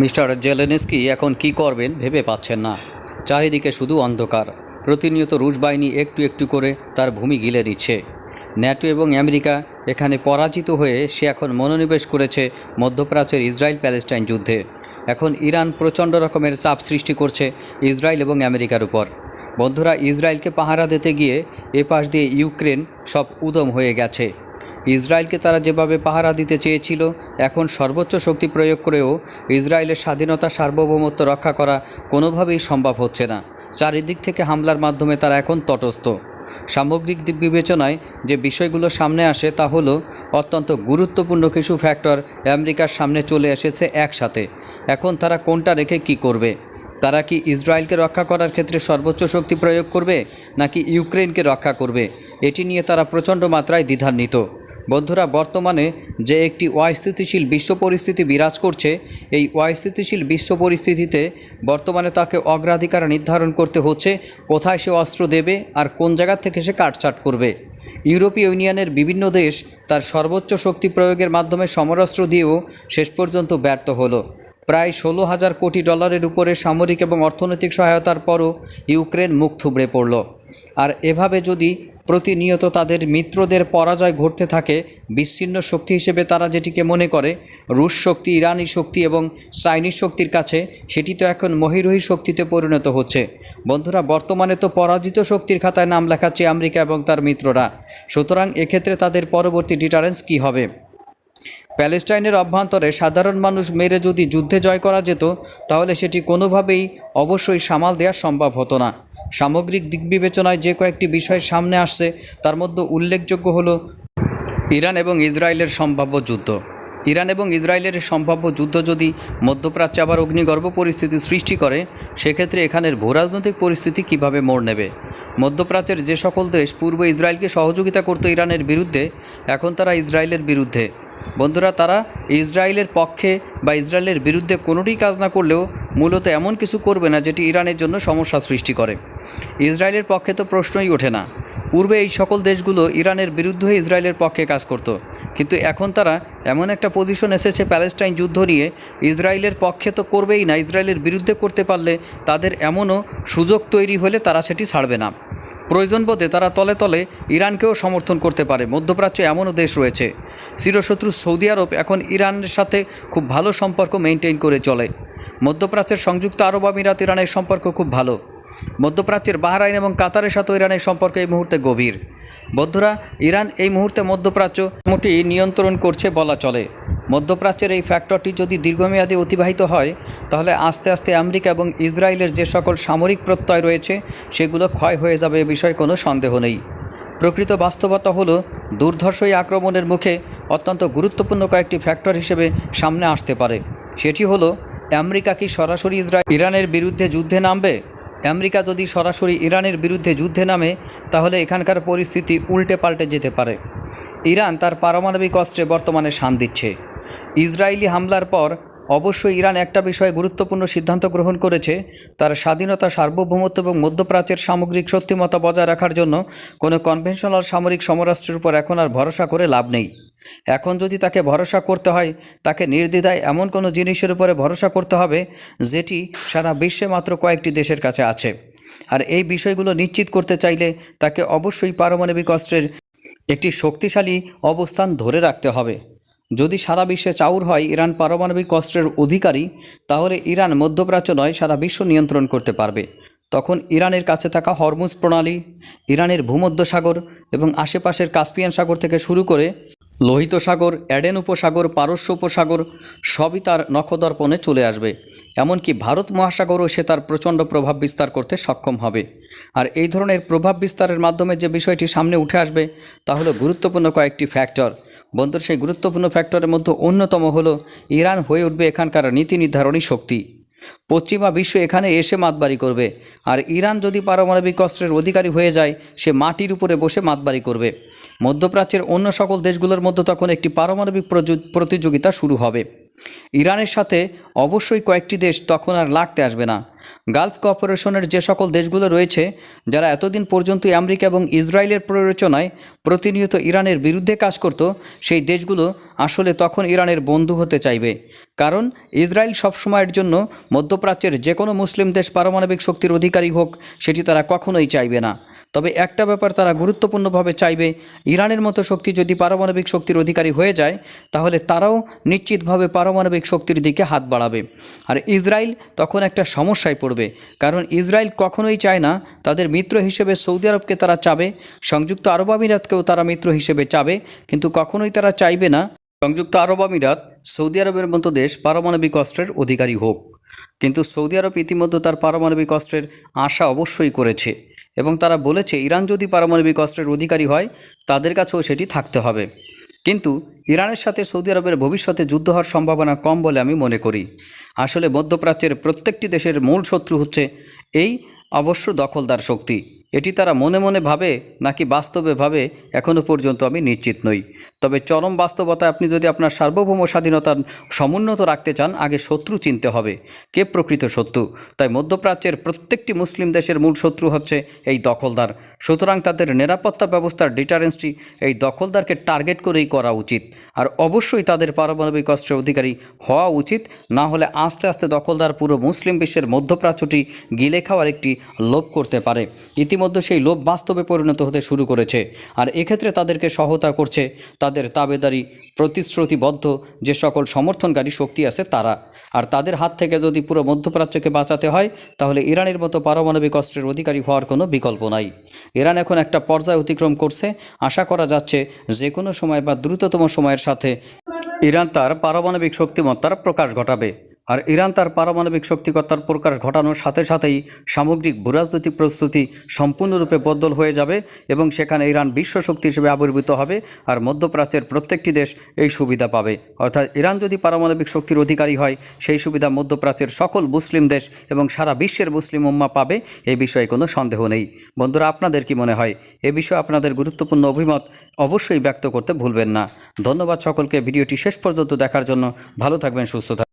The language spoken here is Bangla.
মিস্টার জেলেনস্কি এখন কি করবেন ভেবে পাচ্ছেন না। চারিদিকে শুধু অন্ধকার। প্রতিনিয়ত রুশ বাহিনী একটু একটু করে তার ভূমি গিলে নিচ্ছে ন্যাটো এবং আমেরিকা এখানে পরাজিত হয়ে সে এখন মনোনিবেশ করেছে মধ্যপ্রাচ্যের ইসরায়েল প্যালেস্টাইন যুদ্ধে। এখন ইরান প্রচণ্ড রকমের চাপ সৃষ্টি করছে ইসরায়েল এবং আমেরিকার উপর। বন্ধুরা, ইসরায়েলকে পাহারা দিতে গিয়ে এ পাশ দিয়ে ইউক্রেন সব উদম হয়ে গেছে। ইসরায়েলকে তারা যেভাবে পাহারা দিতে চেয়েছিল, এখন সর্বোচ্চ শক্তি প্রয়োগ করেও ইসরায়েলের স্বাধীনতা সার্বভৌমত্ব রক্ষা করা কোনোভাবেই সম্ভব হচ্ছে না। চারিদিক থেকে হামলার মাধ্যমে তারা এখন তটস্থ। সামগ্রিক দিক বিবেচনায় যে বিষয়গুলো সামনে আসে তা হলো, অত্যন্ত গুরুত্বপূর্ণ কিছু ফ্যাক্টর আমেরিকার সামনে চলে এসেছে একসাথে। এখন তারা কোনটা রেখে কি করবে? তারা কি ইসরায়েলকে রক্ষা করার ক্ষেত্রে সর্বোচ্চ শক্তি প্রয়োগ করবে, নাকি ইউক্রেনকে রক্ষা করবে? এটি নিয়ে তারা প্রচণ্ড মাত্রায় দ্বিধান্বিত। বন্ধুরা, বর্তমানে যে একটি অস্থিতিশীল বিশ্ব পরিস্থিতি বিরাজ করছে, এই অস্থিতিশীল বিশ্ব পরিস্থিতিতে বর্তমানে তাকে অগ্রাধিকার নির্ধারণ করতে হচ্ছে, কোথায় সে অস্ত্র দেবে আর কোন জায়গা থেকে সে কাটছাট করবে। ইউরোপীয় ইউনিয়নের বিভিন্ন দেশ তার সর্বোচ্চ শক্তি প্রয়োগের মাধ্যমে সমরাস্ত্র দিয়েও শেষ পর্যন্ত ব্যর্থ হলো। প্রায় ষোলো হাজার কোটি ডলারের উপরে সামরিক এবং অর্থনৈতিক সহায়তার পরও ইউক্রেন মুখ থুবড়ে পড়ল। আর এভাবে যদি প্রতিনিয়ত তাদের মিত্রদের পরাজয় ঘটতে থাকে। বিচ্ছিন্ন শক্তি হিসেবে তারা যেটিকে মনে করে, রুশ শক্তি, ইরানি শক্তি এবং চাইনিজ শক্তির কাছে, সেটি তো এখন মহিরহী শক্তিতে পরিণত হচ্ছে। বন্ধুরা, বর্তমানে তো পরাজিত শক্তির খাতায় নাম লেখাচ্ছে আমেরিকা এবং তার মিত্ররা। সুতরাং এক্ষেত্রে তাদের পরবর্তী ডিটারেন্স কী হবে? প্যালেস্টাইনের অভ্যন্তরে সাধারণ মানুষ মেরে যদি যুদ্ধে জয় করা যেত, তাহলে সেটি কোনোভাবেই অবশ্যই সামাল দেওয়া সম্ভব হতো না। সামগ্রিক দিক বিবেচনায় যে কয়েকটি বিষয় সামনে আসছে, তার মধ্যে উল্লেখযোগ্য হল ইরান এবং ইসরায়েলের সম্ভাব্য যুদ্ধ। ইরান এবং ইসরায়েলের সম্ভাব্য যুদ্ধ যদি মধ্যপ্রাচ্যে আবার অগ্নিগর্ভ পরিস্থিতি সৃষ্টি করে, সেক্ষেত্রে এখানের ভূরাজনৈতিক পরিস্থিতি কীভাবে মোড় নেবে? মধ্যপ্রাচ্যের যে সকল দেশ পূর্ব ইসরায়েলকে সহযোগিতা করতো ইরানের বিরুদ্ধে, এখন তারা ইসরায়েলের বিরুদ্ধে। বন্ধুরা, তারা ইসরায়েলের পক্ষে বা ইসরায়েলের বিরুদ্ধে কোনোটি কাজ না করলেও মূলত এমন কিছু করবে না যেটি ইরানের জন্য সমস্যা সৃষ্টি করে। ইসরায়েলের পক্ষে তো প্রশ্নই ওঠে না। পূর্বে এই সকল দেশগুলো ইরানের বিরুদ্ধে ইসরায়েলের পক্ষে কাজ করত। কিন্তু এখন তারা এমন একটা পজিশন এসেছে প্যালেস্টাইন যুদ্ধ নিয়ে, ইসরায়েলের পক্ষে তো করবেই না, ইসরায়েলের বিরুদ্ধে করতে পারলে তাদের এমনও সুযোগ তৈরি হলে তারা সেটি ছাড়বে না। প্রয়োজন বোধে তারা তলে তলে ইরানকেও সমর্থন করতে পারে। মধ্যপ্রাচ্যে এমনও দেশ রয়েছে। চিরশত্রু সৌদি আরব এখন ইরানের সাথে খুব ভালো সম্পর্ক মেনটেন করে চলে। মধ্যপ্রাচ্যের সংযুক্ত আরব আমিরাত ইরানের সম্পর্ক খুব ভালো। মধ্যপ্রাচ্যের বাহরাইন এবং কাতারের সাথে ইরানের সম্পর্ক এই মুহূর্তে গভীর। বন্ধুরা, ইরান এই মুহূর্তে মধ্যপ্রাচ্য মোটি নিয়ন্ত্রণ করছে বলা চলে। মধ্যপ্রাচ্যের এই ফ্যাক্টরটি যদি দীর্ঘমেয়াদী অতিবাহিত হয়, তাহলে আস্তে আস্তে আমেরিকা এবং ইসরায়েলের যে সকল সামরিক প্রত্যয় রয়েছে, সেগুলো ক্ষয় হয়ে যাবে এ বিষয়ে কোনো সন্দেহ নেই। প্রকৃত বাস্তবতা হলো দুর্ধর্ষ এই আক্রমণের মুখে অত্যন্ত গুরুত্বপূর্ণ কয়েকটি ফ্যাক্টর হিসেবে সামনে আসতে পারে। সেটি হলো, আমেরিকা কি সরাসরি ইসরায়েল ইরানের বিরুদ্ধে যুদ্ধে নামবে? আমেরিকা যদি সরাসরি ইরানের বিরুদ্ধে যুদ্ধে নামে, তাহলে এখানকার পরিস্থিতি উল্টে পাল্টে যেতে পারে। ইরান তার পারমাণবিক অস্ত্রে বর্তমানে শান দিচ্ছে। ইসরায়েলি হামলার পর অবশ্যই ইরান একটা বিষয়ে গুরুত্বপূর্ণ সিদ্ধান্ত গ্রহণ করেছে, তার স্বাধীনতা, সার্বভৌমত্ব এবং মধ্যপ্রাচ্যের সামগ্রিক শক্তিমত্তা বজায় রাখার জন্য কোনো কনভেনশনাল সামরিক সমরাষ্ট্রের উপর এখন আর ভরসা করে লাভ নেই। এখন যদি তাকে ভরসা করতে হয়, তাকে নির্দ্বিধায় এমন কোনো জিনিসের উপরে ভরসা করতে হবে, যেটি সারা বিশ্বে মাত্র কয়েকটি দেশের কাছে আছে। আর এই বিষয়গুলো নিশ্চিত করতে চাইলে তাকে অবশ্যই পারমাণবিক অস্ত্রের একটি শক্তিশালী অবস্থান ধরে রাখতে হবে। যদি সারা বিশ্বে চাউর হয় ইরান পারমাণবিক অস্ত্রের অধিকারী, তাহলে ইরান মধ্যপ্রাচ্য নয়, সারা বিশ্ব নিয়ন্ত্রণ করতে পারবে। তখন ইরানের কাছে থাকা হরমুজ প্রণালী, ইরানের ভূমধ্যসাগর এবং আশেপাশের কাস্পিয়ান সাগর থেকে শুরু করে লোহিত সাগর অ্যাডেন উপসাগর, পারস্য উপসাগর, সবই তার নখদর্পণে চলে আসবে। এমনকি ভারত মহাসাগরও সে তার প্রচণ্ড প্রভাব বিস্তার করতে সক্ষম হবে। আর এই ধরনের প্রভাব বিস্তারের মাধ্যমে যে বিষয়টি সামনে উঠে আসবে, তা হলো গুরুত্বপূর্ণ কয়েকটি ফ্যাক্টর বন্ধুর, সেই গুরুত্বপূর্ণ ফ্যাক্টরের মধ্যে অন্যতম হলো ইরান হয়ে উঠবে এখানকার নীতি নির্ধারণী শক্তি। পশ্চিমা বিশ্ব এখানে এসে মাতবাড়ি করবে। আর ইরান যদি পারমাণবিক অস্ত্রের অধিকারী হয়ে যায়, সে মাটির উপরে বসে মাতবাড়ি করবে। মধ্যপ্রাচ্যের অন্য সকল দেশগুলোর মধ্যে তখন একটি পারমাণবিক প্রতিযোগিতা শুরু হবে। ইরানের সাথে অবশ্যই কয়েকটি দেশ তখন আর লাগতে আসবে না। গালফ কর্পোরেশনের যে সকল দেশগুলো রয়েছে, যারা এতদিন পর্যন্ত আমেরিকা এবং ইসরায়েলের প্ররোচনায় প্রতিনিয়ত ইরানের বিরুদ্ধে কাজ করত, সেই দেশগুলো আসলে তখন ইরানের বন্ধু হতে চাইবে। কারণ ইসরায়েল সবসময়ের জন্য মধ্যপ্রাচ্যের যে কোনো মুসলিম দেশ পারমাণবিক শক্তির অধিকারী হোক, সেটি তারা কখনোই চাইবে না। তবে একটা ব্যাপার তারা গুরুত্বপূর্ণভাবে চাইবে, ইরানের মতো শক্তি যদি পারমাণবিক শক্তির অধিকারী হয়ে যায়, তাহলে তারাও নিশ্চিতভাবে পারমাণবিক শক্তির দিকে হাত বাড়াবে। আর ইসরায়েল তখন একটা সমস্যায় পড়বে। কারণ ইসরায়েল কখনোই চায় না তাদের মিত্র হিসেবে সৌদি আরবকে তারা চাবে, সংযুক্ত আরব আমিরাতকেও তারা মিত্র হিসেবে চাবে, কিন্তু কখনোই তারা চাইবে না সংযুক্ত আরব আমিরাত, সৌদি আরবের মতো দেশ পারমাণবিক অস্ত্রের অধিকারী হোক। কিন্তু সৌদি আরব ইতিমধ্যে তার পারমাণবিক অস্ত্রের আশা অবশ্যই করেছে এবং তারা বলেছে, ইরান যদি পারমাণবিক অস্ত্রের অধিকারী হয়, তাদের কাছেও সেটি থাকতে হবে। কিন্তু ইরানের সাথে সৌদি আরবের ভবিষ্যতে যুদ্ধ হওয়ার সম্ভাবনা কম বলে আমি মনে করি। আসলে মধ্যপ্রাচ্যের প্রত্যেকটি দেশের মূল শত্রু হচ্ছে এই অবশ্য দখলদার শক্তি। এটি তারা মনে মনে ভাবে, নাকি বাস্তবে ভাবে এখনও পর্যন্ত আমি নিশ্চিত নই। তবে চরম বাস্তবতা আপনি যদি আপনার সার্বভৌম স্বাধীনতার সমুন্নত রাখতে চান, আগে শত্রু চিনতে হবে। কে প্রকৃত শত্রু? তাই মধ্যপ্রাচ্যের প্রত্যেকটি মুসলিম দেশের মূল শত্রু হচ্ছে এই দখলদার। সুতরাং তাদের নিরাপত্তা ব্যবস্থার ডিটারেন্সটি এই দখলদারকে টার্গেট করেই করা উচিত। আর অবশ্যই তাদের পারমাণবিক অস্ত্রের অধিকারী হওয়া উচিত। না হলে আস্তে আস্তে দখলদার পুরো মুসলিম বিশ্বের মধ্যপ্রাচ্যটি গিলে খাওয়ার একটি লোভ করতে পারে। ইতিমধ্যে সেই লোভ বাস্তবে পরিণত হতে শুরু করেছে। আর এক্ষেত্রে তাদেরকে সহায়তা করছে, তাদের তাবেদারি প্রতিশ্রুতিবদ্ধ যে সকল সমর্থনকারী শক্তি আছে তারা। আর তাদের হাত থেকে যদি পুরো মধ্যপ্রাচ্যকে বাঁচাতে হয়, তাহলে ইরানের মতো পারমাণবিক অস্ত্রের অধিকারী হওয়ার কোনো বিকল্প নাই। ইরান এখন একটা পর্যায় অতিক্রম করছে। আশা করা যাচ্ছে যে কোনো সময় বা দ্রুততম সময়ের সাথে ইরান তার পারমাণবিক শক্তিমত্তার প্রকাশ ঘটাবে। আর ইরান তার পারমাণবিক শক্তিকতার প্রকাশ ঘটানোর সাথে সাথেই সামগ্রিক ভূরাজনৈতিক প্রস্তুতি সম্পূর্ণরূপে বদল হয়ে যাবে এবং সেখানে ইরান বিশ্ব শক্তি হিসেবে আবির্ভূত হবে আর মধ্যপ্রাচ্যের প্রত্যেকটি দেশ এই সুবিধা পাবে। অর্থাৎ ইরান যদি পারমাণবিক শক্তির অধিকারী হয়, সেই সুবিধা মধ্যপ্রাচ্যের সকল মুসলিম দেশ এবং সারা বিশ্বের মুসলিম উম্মা পাবে এই বিষয়ে কোনো সন্দেহ নেই। বন্ধুরা, আপনাদের কি মনে হয়? এ বিষয়ে আপনাদের গুরুত্বপূর্ণ অভিমত অবশ্যই ব্যক্ত করতে ভুলবেন না। ধন্যবাদ সকলকে। ভিডিওটি শেষ পর্যন্ত দেখার জন্য ভালো থাকবেন, সুস্থ থাকবেন।